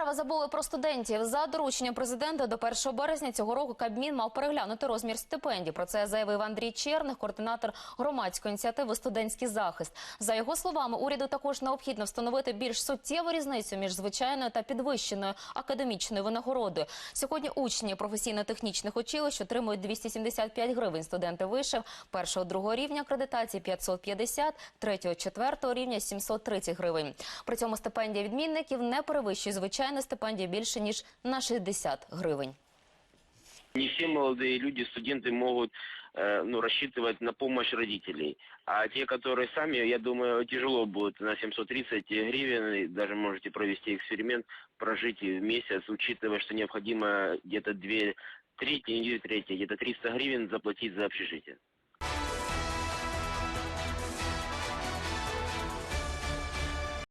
Азарова забули про студентів. За дорученням президента до 1 березня цього року Кабмін мав переглянути розмір стипендій. Про це заявив Андрій Черних, координатор громадської ініціативи Студентський захист. За його словами, уряду також необхідно встановити більш суттєву різницю між звичайною та підвищеною академічною винагородою. Сьогодні учні професійно-технічних училищ отримують 275 гривень. Студенти вишив першого другого рівня акредитації 550, третього четвертого рівня 730 гривень. При цьому стипендія відмінників не перевищує звичайну стипендію більше ніж на 60 гривень. Не все молодые люди, студенты могут э, ну, рассчитывать на помощь родителей. А те, которые сами, я думаю, тяжело будет на 730 гривен, и даже можете провести эксперимент, прожить в месяц, учитывая, что необходимо где-то две трети, не две трети, где-то 300 гривен заплатить за общежитие.